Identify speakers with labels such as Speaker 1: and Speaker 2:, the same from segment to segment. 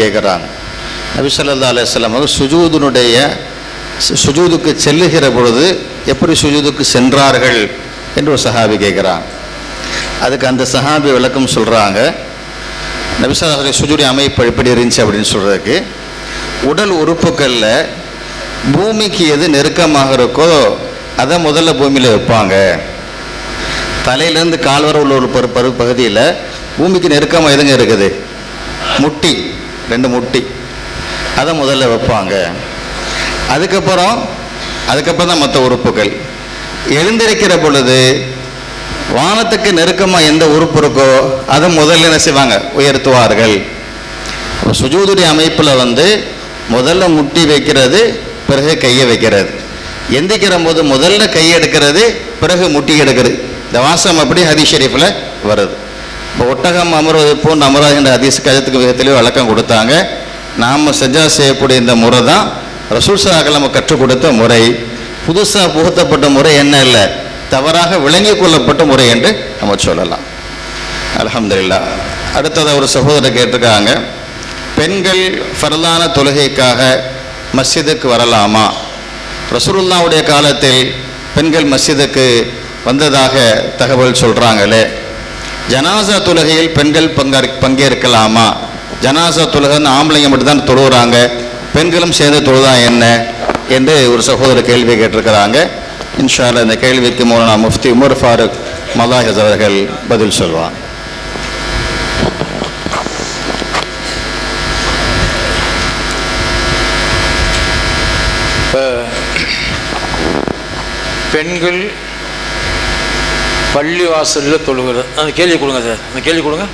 Speaker 1: கேட்குறாங்க நபிசல்லா ஸல்லல்லாஹு அலைஹி சுஜூதுனுடைய சுஜூதுக்கு செல்லுகிற பொழுது எப்படி சுஜூதுக்கு சென்றார்கள் என்று ஒரு சஹாபி கேட்குறாங்க அதுக்கு அந்த சஹாபி விளக்கம் சொல்கிறாங்க நபிசாசரை சுஜுடி அமைப்பு எப்படி இருந்துச்சு அப்படின்னு சொல்கிறதுக்கு உடல் உறுப்புகளில் பூமிக்கு எது நெருக்கமாக இருக்கோ அதை முதல்ல பூமியில் வைப்பாங்க. தலையிலேருந்து கால்வர உள்ள ஒரு பரு பரு பகுதியில் பூமிக்கு நெருக்கமாக எதுங்க இருக்குது? முட்டி. ரெண்டு முட்டி. அதை முதல்ல வைப்பாங்க. அதுக்கப்புறம் அதுக்கப்புறம் தான் மற்ற உறுப்புகள். எழுந்திருக்கிற பொழுது வானத்துக்கு நெருக்கமாக எந்த உறுப்பு இருக்கோ அதை முதல்ல என்ன செய்வாங்க? உயர்த்துவார்கள். சுஜூதுடைய அமைப்பில் வந்து முதல்ல முட்டி வைக்கிறது பிறகு கையை வைக்கிறது. எந்திக்கிற போது முதல்ல கை எடுக்கிறது பிறகு முட்டி எடுக்கிறது. இந்த வாசம் அப்படி ஹரி ஷெரீஃபில் வருது. ஒட்டகம் அமர்வது போன்று அமராது என்ற கஜத்துக்கு விதத்திலே விளக்கம் கொடுத்தாங்க. நாம் செஜா செய்யக்கூடிய இந்த முறை தான் ரசூல் நம்ம கற்றுக் கொடுத்த முறை. புதுசாக புகுத்தப்பட்ட முறை என்ன இல்லை? தவறாக விளங்கி கொள்ளப்பட்ட முறை என்று நம்ம சொல்லலாம். அல்ஹம்துலில்லாஹ் அடுத்தது ஒரு சகோதரர் கேட்டிருக்காங்க. பெண்கள் ஃபர்லான தொழுகைக்காக மஸ்ஜிதுக்கு வரலாமா? ரசூலுல்லாவுடைய காலத்தில் பெண்கள் மஸ்ஜிதுக்கு வந்ததாக தகவல் சொல்கிறாங்களே ஜனாசா தொழுகையில் பெண்கள் பங்கேற் பங்கேற்கலாமா? ஜனாசா தொழுகைன்னு ஆம்பளைங்க மட்டும்தான் தொழுகிறாங்க பெண்களும் சேர்ந்து தொழுதா என்ன? என்று ஒரு சகோதரர் கேள்வி கேட்டிருக்கிறாங்க. இன்ஷா இந்த கேள்விக்கு மூலனா முஃப்தி உமர் ஃபாரூக் மலாஹஸ் அவர்கள் பதில்
Speaker 2: சொல்வான் பெண்கள் பள்ளி வாசலில் தொழுகிறது. அந்த கேள்வி கொடுங்க சார். அந்த கேள்வி கொடுங்க.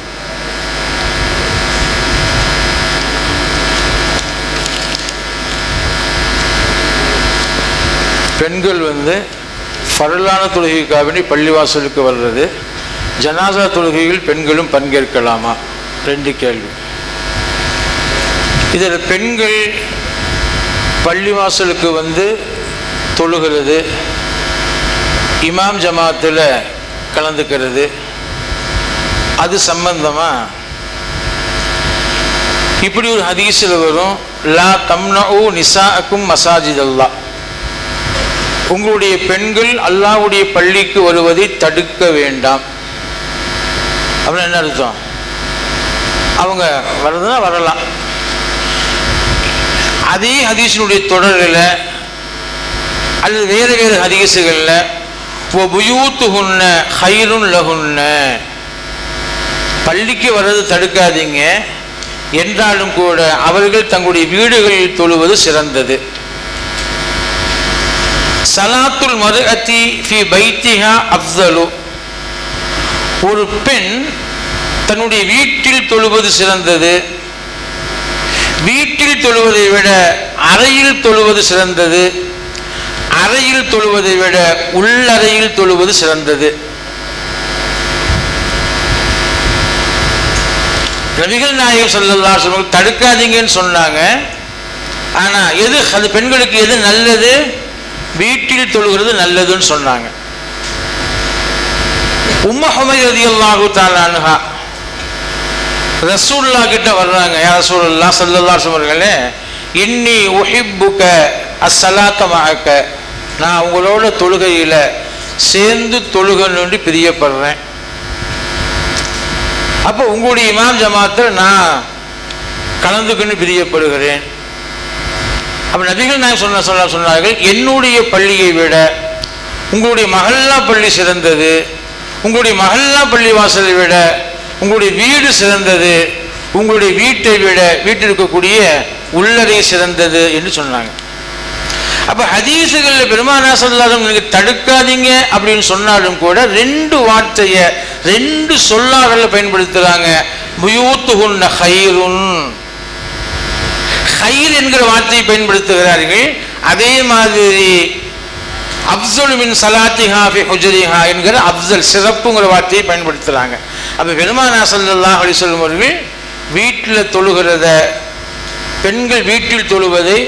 Speaker 2: பெண்கள் வந்து பரலான தொழுகைக்காக வேண்டி பள்ளிவாசலுக்கு வர்றது. ஜனாசா தொழுகையில் பெண்களும் பங்கேற்கலாமா? ரெண்டு கேள்வி. இதில் பெண்கள் பள்ளிவாசலுக்கு வந்து தொழுகிறது. இமாம் ஜமாத்தில் கலந்துக்கிறது. அது சம்பந்தமாக இப்படி ஒரு ஹதீஸில் வரும் லா தம்னஊ நிசா அக்கும் மசாஜித் அல்லா உங்களுடைய பெண்கள் அல்லாவுடைய பள்ளிக்கு வருவதை தடுக்க வேண்டாம். அப்படின்னு என்ன அர்த்தம்? அவங்க வர்றதுன்னா வரலாம். அதே ஹதீஸினுடைய தொடரில் அல்லது வேறு வேறு ஹதீஸுகளில் புயூத்துகுன்ன ஹைருன் லகுன்ன. பள்ளிக்கு வர்றது தடுக்காதீங்க. என்றாலும் கூட அவர்கள் தங்களுடைய வீடுகளில் தொழுவது சிறந்தது. சலாத்துல் மதுஅத்தி ஃபி பைத்திஹா அப்தலு ஒரு பெண் தன்னுடைய வீட்டில் தொழுவது சிறந்தது. வீட்டில் தொழுவதை விட அறையில் தொழுவது சிறந்தது. அறையில் தொழுவதை விட உள்ளறையில் தொழுவது சிறந்தது. நபிகள் நாயகம் சொல்லல்லா அலைஹி தடுக்காதீங்கன்னு சொன்னாங்க. ஆனால் எது அது பெண்களுக்கு எது நல்லது? வீட்டில் தொழுகிறது நல்லதுன்னு சொன்னாங்க. உம்மஹமை ஹுமைர் ரலியல்லாஹு ரசூல்லா கிட்ட வர்றாங்க. யா ரசூல்லா ஸல்லல்லாஹு சொல்லுவார்களே இன்னி உஹிப்புக அஸ்ஸலாத்த நான் உங்களோட தொழுகையில் சேர்ந்து தொழுகணும்னு பிரியப்படுறேன். அப்போ உங்களுடைய இமாம் ஜமாத்தில் நான் கலந்துக்கணும் பிரியப்படுகிறேன். அப்போ நபிகள் நான் சொன்ன சொல்ல சொன்னார்கள் என்னுடைய பள்ளியை விட உங்களுடைய மகல்லா பள்ளி சிறந்தது உங்களுடைய மகல்லா பள்ளி வாசலை விட உங்களுடைய வீடு சிறந்தது உங்களுடைய வீட்டை விட வீட்டில் இருக்கக்கூடிய உள்ளறை சிறந்தது என்று சொன்னாங்க. அப்போ ஹதீஸுகளில் பெருமானா சொல்லாதவங்க நீங்கள் தடுக்காதீங்க அப்படின்னு சொன்னாலும் கூட ரெண்டு வார்த்தையை ரெண்டு சொல்லாடலில் பயன்படுத்துகிறாங்க புயூத்துகுன்ன ஹைருன். ஹைர் என்கிற வார்த்தையை பயன்படுத்துகிறார்கள். அதே மாதிரி அப்சல் மின் சலாத்திஹா ஃபி ஹுஜரிஹா என்கிற அப்சல் சிறப்புங்கிற வார்த்தையை பயன்படுத்துகிறாங்க அப்போ பெருமானா சல்லல்லாஹ் அலி சொல்லும் அவர்கள் வீட்டில் தொழுகிறத பெண்கள் வீட்டில் தொழுவதை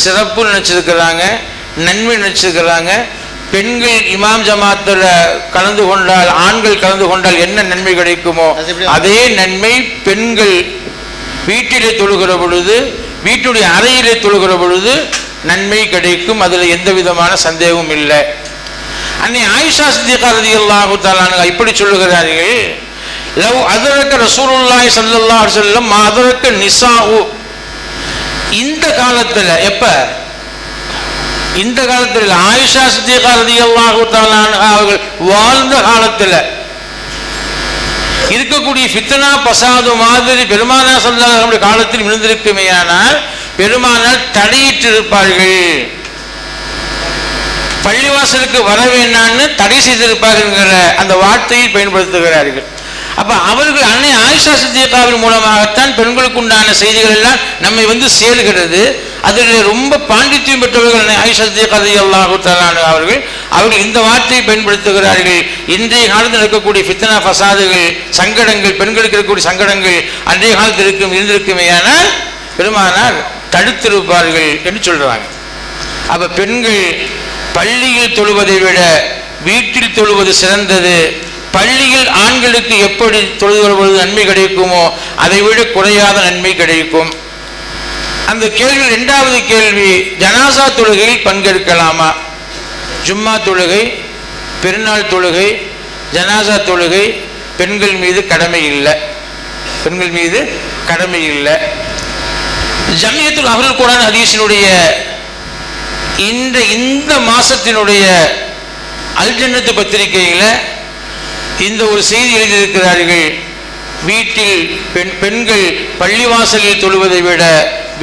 Speaker 2: சிறப்பு நினச்சிருக்கிறாங்க நன்மை நினச்சிருக்கிறாங்க. பெண்கள் இமாம் ஜமாத்தில் கலந்து கொண்டால் ஆண்கள் கலந்து கொண்டால் என்ன நன்மை கிடைக்குமோ
Speaker 1: அது
Speaker 2: நன்மை பெண்கள் வீட்டிலே தொழுகிற பொழுது வீட்டுடைய அறையிலே தொழுகிற பொழுது நன்மை கிடைக்கும். அதில் எந்த விதமான சந்தேகமும் இல்லை. அன்னை ஆயிஷா சித்திகா ரலியல்லாஹு தஆலா இப்படி சொல்லுகிறார்கள் லவ் அதரக்க ரசூலுல்லாஹி ஸல்லல்லாஹு அலைஹி வஸல்லம் மா அதரக்க நிசாஉ இந்த காலத்தில் எப்ப? இந்த காலத்தில் ஆயுஷா சித்திகா ரலியல்லாஹு அவர்கள் வாழ்ந்த காலத்தில். இருக்கக்கூடிய ஃபித்னா பசாது மாதிரி பெருமானா சல்லாஹுடைய காலத்தில் விழுந்திருக்குமேயானால் பெருமானால் தடையிட்டு இருப்பார்கள் பள்ளிவாசலுக்கு வர வேண்டாம்னு தடை செய்திருப்பார்கள் அந்த வார்த்தையை பயன்படுத்துகிறார்கள். அப்போ அவர்கள் அன்னை ஆயிஷா சித்தியக்காவின் மூலமாகத்தான் பெண்களுக்கு உண்டான செய்திகள் எல்லாம் நம்மை வந்து சேருகிறது. அதில் ரொம்ப பாண்டித்யம் பெற்றவர்கள் அன்னை ஆயிஷா சித்திகா அல்லாஹு அவர்கள் அவர்கள் இந்த வார்த்தையை பயன்படுத்துகிறார்கள். இன்றைய காலத்தில் இருக்கக்கூடிய ஃபித்னா ஃபசாதுகள் சங்கடங்கள் பெண்களுக்கு இருக்கக்கூடிய சங்கடங்கள் அன்றைய காலத்தில் இருக்கும் இருந்திருக்குமேயானால் பெருமானார் தடுத்திருப்பார்கள் என்று சொல்கிறாங்க அப்போ பெண்கள் பள்ளியில் தொழுவதை விட வீட்டில் தொழுவது சிறந்தது. பள்ளியில் ஆண்களுக்கு எப்படி தொழுது வருவது நன்மை கிடைக்குமோ அதை விட குறையாத நன்மை கிடைக்கும். அந்த கேள்வி இரண்டாவது கேள்வி ஜனாசா தொழுகையில் பங்கெடுக்கலாமா ஜும்மா தொழுகை பெருநாள் தொழுகை ஜனாசா தொழுகை பெண்கள் மீது கடமை இல்லை. பெண்கள் மீது கடமை இல்லை. ஜமியத்துல் அகல் குரான் ஹதீஸினுடைய இந்த இந்த மாசத்தினுடைய அல்ஜன்னத்து பத்திரிகையில் இந்த ஒரு செய்தி எழுதியிருக்கிறார்கள். வீட்டில் பெண் பெண்கள் பள்ளிவாசலில் தொழுவதை விட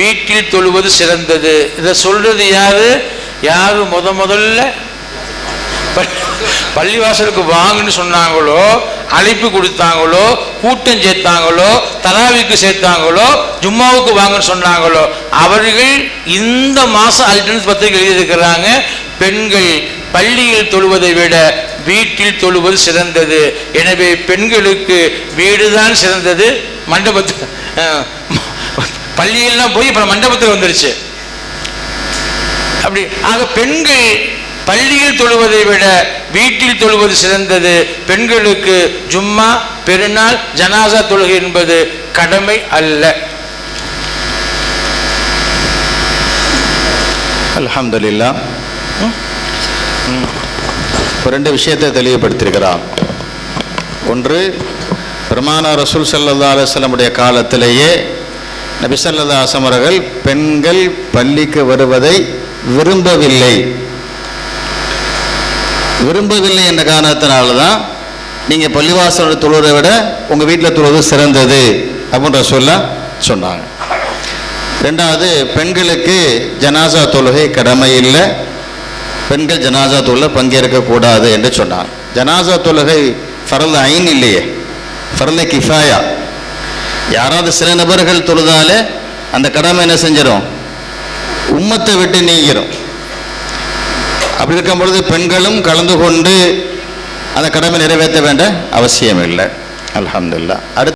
Speaker 2: வீட்டில் தொழுவது சிறந்தது. இதை சொல்றது யாரு? யாரு முத முதல்ல? பள்ளிவாசலுக்கு வாங்கன்னு சொன்னாங்களோ அழைப்பு கொடுத்தாங்களோ கூட்டம் சேர்த்தாங்களோ தராவிக்கு சேர்த்தாங்களோ ஜும்மாவுக்கு வாங்கன்னு சொன்னாங்களோ அவர்கள் இந்த மாசம் அல்டன்ஸ் பத்திரிகை எழுதியிருக்கிறாங்க. பெண்கள் பள்ளியில் தொழுவதை விட வீட்டில் தொழுவது சிறந்தது. எனவே பெண்களுக்கு வீடுதான் சிறந்தது. மண்டபத்து பள்ளியெல்லாம் போய் இப்போ மண்டபத்தில் வந்துருச்சு. அப்படி ஆக பெண்கள் பள்ளியில் தொழுவதை விட வீட்டில் தொழுவது சிறந்தது. பெண்களுக்கு ஜும்மா பெருநாள் ஜனாசா தொழுகை என்பது கடமை அல்ல.
Speaker 1: அலமதுல்லா இப்போ ரெண்டு விஷயத்தை தெளிவுபடுத்தியிருக்கிறான் ஒன்று பெருமானா ரசூல் சல்லா அலுவலமுடைய காலத்திலேயே நபி ஸல்லல்லாஹு பெண்கள் பள்ளிக்கு வருவதை விரும்பவில்லை. விரும்பவில்லை என்ற காரணத்தினால தான் நீங்கள் பள்ளிவாசலோட தொழுவதை விட உங்கள் வீட்டில் தொழுவது சிறந்தது அப்படின்ற சொல்ல சொன்னாங்க. ரெண்டாவது பெண்களுக்கு ஜனாசா தொழுகை கடமை இல்லை. பெண்கள் ஜனாசா தொழுகை பங்கேற்கக்கூடாது என்று சொன்னார். ஜனாசா தொழுகை ஃபரல் ஐன் இல்லையே ஃபரல் கிஃபாயா. யாராவது சில நபர்கள் தொழுதாலே அந்த கடமை என்ன செஞ்சிடும் உம்மத்தை விட்டு நீங்கிரும். அப்படி இருக்கும் பொழுது பெண்களும் கலந்து கொண்டு அந்த கடமை நிறைவேற்ற வேண்ட அவசியம் இல்லை. அலமதுல்லா அடுத்து